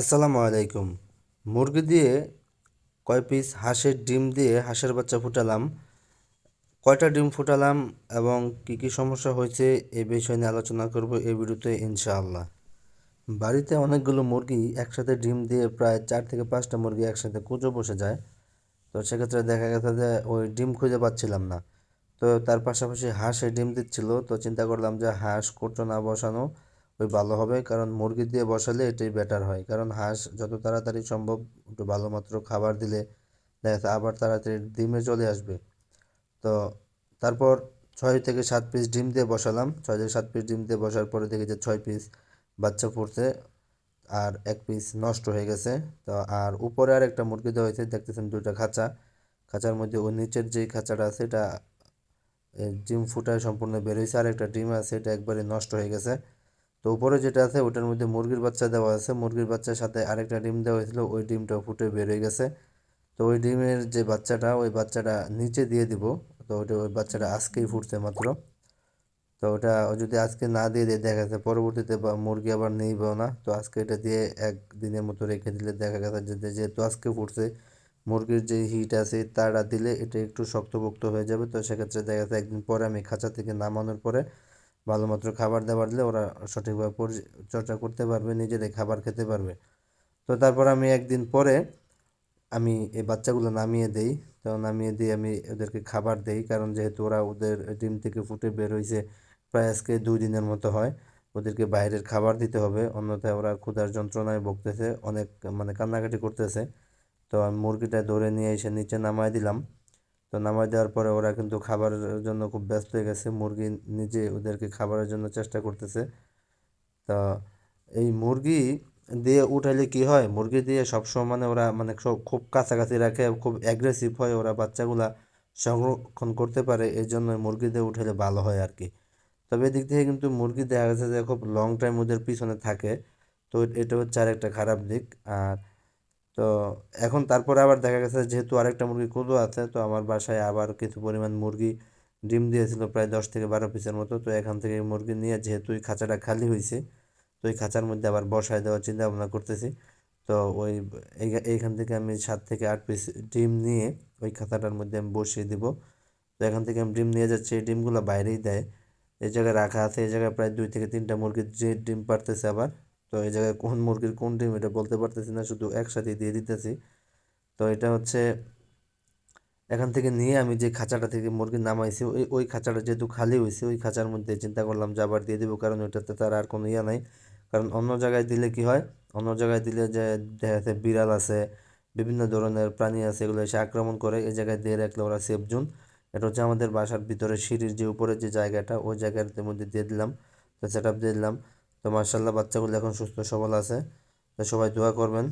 আসসালামু আলাইকুম। মুরগি দিয়ে কয় পিস হাঁসের ডিম দিয়ে হাঁসের বাচ্চা ফুটালাম। কয়টা ডিম ফুটালাম এবং কি কি সমস্যা হয়েছে এই বিষয় নিয়ে আলোচনা করব এই ভিডিওতে ইনশাআল্লাহ। বাড়িতে অনেকগুলো মুরগি একসাথে ডিম দিয়ে প্রায় চার থেকে পাঁচটা মুরগি একসাথে কুচো বসে যায়। তো সেক্ষেত্রে দেখা গেছে যে ওই ডিম খুঁজে পাচ্ছিলাম না। তো তার পাশাপাশি হাঁসে ডিম দিচ্ছিল। তো চিন্তা করলাম যে হাঁস কুচো না বসানো। ওই ভালো হবে, কারণ মুরগি দিয়ে বসালে এটাই বেটার হয়। কারণ হাঁস যত তাড়াতাড়ি সম্ভব একটু ভালো মাত্র খাবার দিলে দেখা আবার তাড়াতাড়ি ডিমে চলে আসবে। তো তারপর ছয় থেকে সাত পিস ডিম দিয়ে বসালাম। ছয় থেকে সাত পিস ডিম দিয়ে বসার পরে দেখি যে ছয় পিস বাচ্চা ফুটছে আর এক পিস নষ্ট হয়ে গেছে। তো আর উপরে আর একটা মুরগি দেওয়া হয়েছে, দেখতেছেন দুইটা খাঁচা। খাঁচার মধ্যে ওই নিচের যেই খাঁচাটা আছে, এটা ডিম ফুটায় সম্পূর্ণ বের হয়েছে। আর একটা ডিম আছে, এটা একবারে নষ্ট হয়ে গেছে। তো উপরে যেটা আছে ওটার মধ্যে মুরগির বাচ্চা দেওয়া আছে। মুরগির বাচ্চার সাথে আরেকটা ডিম দেওয়া হয়েছিল, ওই ডিমটা ফুটে বের হয়ে গেছে। তো ওই ডিমের যে বাচ্চাটা, ওই বাচ্চাটা নিচে দিয়ে দিব। তো ওটা ওই বাচ্চাটা আজকেই ফুটছে মাত্র। তো ওটা যদি আজকে না দিয়ে দিয়ে, দেখা যাচ্ছে পরবর্তীতে বা মুরগি আবার নেইবেও না। তো আজকে এটা দিয়ে এক দিনের মতো রেখে দিলে দেখা গেছে যে যেহেতু আজকে ফুটছে, মুরগির যে হিট আছে, তারা দিলে এটা একটু শক্তপোক্ত হয়ে যাবে। তো সেক্ষেত্রে দেখা যাচ্ছে একদিন পরে আমি খাঁচা থেকে নামানোর পরে ভালো মাত্র খাবার দাবার দিলে ওরা সঠিকভাবে পরিচর্যা করতে পারবে নিজেরাই খাবার খেতে পারবে। তো তারপর আমি একদিন পরে আমি এই বাচ্চাগুলো নামিয়ে দেই। তো নামিয়ে দিয়ে আমি ওদেরকে খাবার দেই, কারণ যেহেতু ওরা ওদের ডিম থেকে ফুটে বের হয়েছে প্রায় আজকে দুই দিনের মতো হয়। ওদেরকে বাইরের খাবার দিতে হবে, অন্যথায় ওরা ক্ষুধার যন্ত্রণায় ভুগতেছে, অনেক মানে কান্নাকাটি করতেছে। তো আমি মুরগিটা ধরে নিয়ে এসে নিচে নামাই দিলাম। তো নামাই দেওয়ার পরে ওরা কিন্তু খাবারের জন্য খুব ব্যস্ত হয়ে গেছে। মুরগি নিজে ওদেরকে খাবারের জন্য চেষ্টা করতেছে। তা এই মুরগি দিয়ে উঠাইলে কি হয়? মুরগি দিয়ে সবসময় মানে ওরা মানে সব খুব কাছাকাছি রাখে, খুব অ্যাগ্রেসিভ হয়। ওরা বাচ্চাগুলা সংরক্ষণ করতে পারে এই জন্য মুরগি দিয়ে উঠাইলে ভালো হয় আর কি। তবে এদিক থেকে কিন্তু মুরগি দেখা গেছে যে খুব লং টাইম ওদের পিছনে থাকে। তো এটা হচ্ছে আর একটা খারাপ দিক। আর তো এখন তারপরে আবার দেখা গেছে যেহেতু আরেকটা মুরগি কুদো আছে, তো আমার বাসায় আবার কিছু পরিমাণ মুরগি ডিম দিয়েছিল প্রায় দশ থেকে বারো পিসের মতো। তো এখান থেকে মুরগি নিয়ে যেহেতু ওই খাঁচাটা খালি হয়েছে তো ওই খাঁচার মধ্যে আবার বসায় দেওয়ার চিন্তা ভাবনা করতেছি। তো ওই এইখান থেকে আমি সাত থেকে আট পিস ডিম নিয়ে ওই খাঁচাটার মধ্যে আমি বসিয়ে দিব। তো এখান থেকে আমি ডিম নিয়ে যাচ্ছি, এই ডিমগুলো বাইরেই দেয়। এই জায়গায় রাখা আছে, এই জায়গায় প্রায় দুই থেকে তিনটা মুরগির যে ডিম পারতেছে আবার তো এই জায়গায় কোন মুরগির কোন ডিম এটা বলতে পারতেছি না, শুধু একসাথে দিয়ে দিতেছি। তো এটা হচ্ছে এখান থেকে নিয়ে আমি যে খাঁচাটা থেকে মুরগি নামাইছি, ওই ওই খাঁচাটা যেহেতু খালি হয়েছে ওই খাঁচার মধ্যে চিন্তা করলাম যে আবার দিয়ে দেবো, কারণ ওইটাতে তার আর কোনো ইয়া নাই। কারণ অন্য জায়গায় দিলে কি হয়, অন্য জায়গায় দিলে যে দেখা যাচ্ছে বিড়াল আছে, বিভিন্ন ধরনের প্রাণী আছে, এগুলো এসে আক্রমণ করে, এই জায়গায় দিয়ে রাখলে ওরা সেফ জোন এটা হচ্ছে আমাদের বাসার ভিতরে সিঁড়ির যে উপরে যে জায়গাটা, ওই জায়গার মধ্যে দিয়ে দিলাম, তো সেট আপ দিয়ে দিলাম। তো মার্শাল্লাহ বাচ্চাগুলো এখন সুস্থ সবল আছে। তো সবাই দোয়া করবেন।